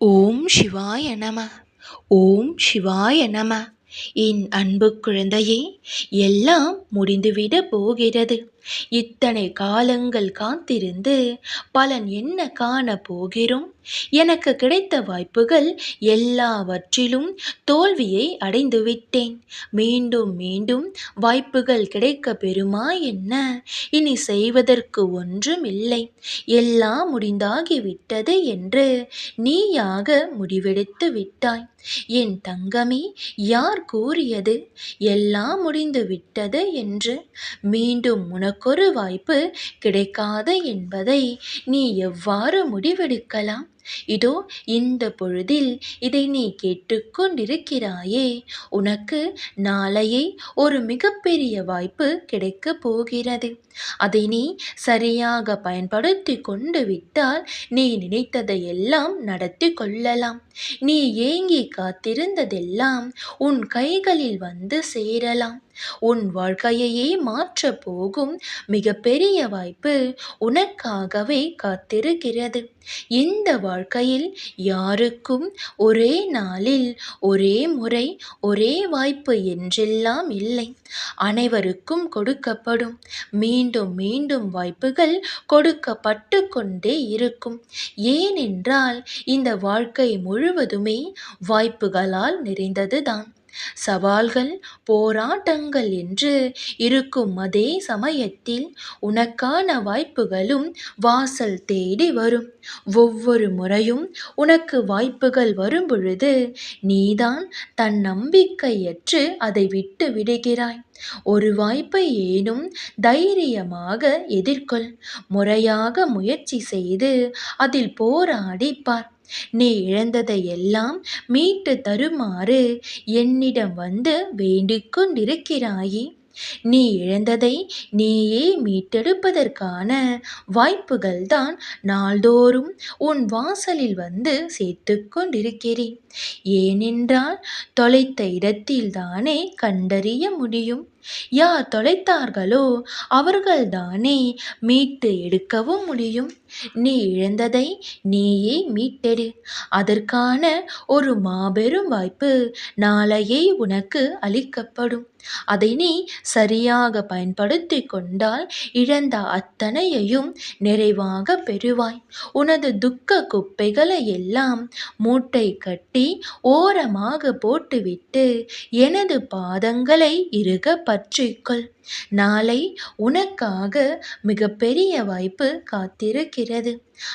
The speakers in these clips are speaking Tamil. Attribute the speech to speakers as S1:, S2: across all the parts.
S1: ஓம் சிவாய நம. ஓம் சிவாய நம. என் அன்பு குழந்தையே எல்லாம் முடிந்துவிட போகிறது. இத்தனை காலங்கள் காத்திருந்து பலன் என்ன காண போகிறோம் எனக்கு கிடைத்த வாய்ப்புகள் எல்லாவற்றிலும் தோல்வியை அடைந்துவிட்டேன் மீண்டும் மீண்டும் வாய்ப்புகள் கிடைக்க பெறுமா என்ன? இனி செய்வதற்கு ஒன்றும் இல்லை. எல்லாம் முடிந்தாகிவிட்டது என்று நீயாக முடிவெடுத்து விட்டாய். என் தங்கமே யார் கூறியது? எல்லாம் முடிந்து விட்டது என்று மீண்டும் உனக்கு உனக்கொரு வாய்ப்பு கிடைக்காது என்பதை நீ எவ்வாறு முடிவெடுக்கலாம்? இதோ இந்த பொழுதில் இதை நீ கேட்டுக்கொண்டிருக்கிறாயே. உனக்கு நாளையே ஒரு மிகப்பெரிய வாய்ப்பு கிடைக்கப் போகிறது. அதை நீ சரியாக பயன்படுத்தி கொண்டு விட்டால் நீ நினைத்ததை எல்லாம் நடத்தி கொள்ளலாம். நீ ஏங்கி காத்திருந்ததெல்லாம் உன் கைகளில் வந்து சேரலாம். உன் வாழ்க்கையையே மாற்ற போகும் மிகப்பெரிய வாய்ப்பு உனக்காகவே காத்திருக்கிறது. இந்த வாழ்க்கையில் யாருக்கும் ஒரே நாளில் ஒரே முறை ஒரே வாய்ப்பு என்றெல்லாம் இல்லை. அனைவருக்கும் கொடுக்கப்படும். மீண்டும் மீண்டும் வாய்ப்புகள் கொடுக்கப்பட்டு கொண்டே இருக்கும். ஏனென்றால் இந்த வாழ்க்கை முழுவதுமே வாய்ப்புகளால் நிறைந்ததுதான். சவால்கள் போராட்டங்கள் என்று இருக்கும் அதே சமயத்தில் உனக்கான வாய்ப்புகளும் வாசல் தேடி வரும். ஒவ்வொரு முறையும் உனக்கு வாய்ப்புகள் வரும்பொழுது நீதான் தன் நம்பிக்கையற்று அதை விட்டு விடுகிறாய். ஒரு வாய்ப்பை ஏனும் தைரியமாக எதிர்கொள். முறையாக முயற்சி செய்து அதில் போராடிப்பார் நீ இழந்ததை எல்லாம் மீட்டு தருமாறு என்னிடம் வந்து வேண்டிக் கொண்டிருக்கிறாயே நீ இழந்ததை நீயே மீட்டெடுப்பதற்கான வாய்ப்புகள் தான் நாள்தோறும் உன் வாசலில் வந்து சேர்த்து கொண்டிருக்கிறேன் ஏனென்றால் தொலைத்த இடத்தில்தானே கண்டறிய முடியும். யார் தொலைத்தார்களோ அவர்கள்தானே மீட்டு எடுக்கவும் முடியும். நீ இழந்ததை நீயே மீட்டெடு. அதற்கான ஒரு மாபெரும் வாய்ப்பு நாளையே உனக்கு அளிக்கப்படும். அதை நீ சரியாக பயன்படுத்தி கொண்டால் இழந்த அத்தனையையும் நிறைவாக பெறுவாய். உனது துக்க குப்பைகளை எல்லாம் மூட்டை கட்டி ஓரமாக போட்டுவிட்டு எனது பாதங்களை இறுக பற்றிக்கொள். நாளை உனக்காக மிகப்பெரிய வாய்ப்பு காத்திருக்கிறது.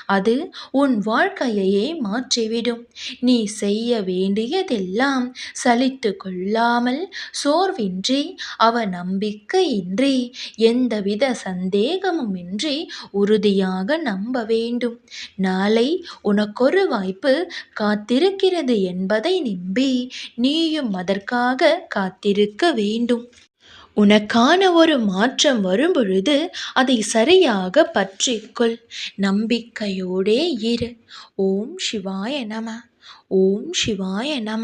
S1: அது உன் வாழ்க்கையையே மாற்றிவிடும். நீ செய்ய வேண்டியதெல்லாம் சலித்து கொள்ளாமல் சோர்வின்றி அவ நம்பிக்கையின்றி எந்தவித சந்தேகமும் இன்றி உறுதியாக நம்ப வேண்டும். நாளை உனக்கொரு வாய்ப்பு காத்திருக்கிறது என்பதை நம்பி நீயும் அதற்காக காத்திருக்க வேண்டும். உனக்கான ஒரு மாற்றம் வரும்பொழுது அதை சரியாக பற்றிக்கொள். நம்பிக்கையோடே இரு. ஓம் சிவாய நம. ஓம் சிவாய நம.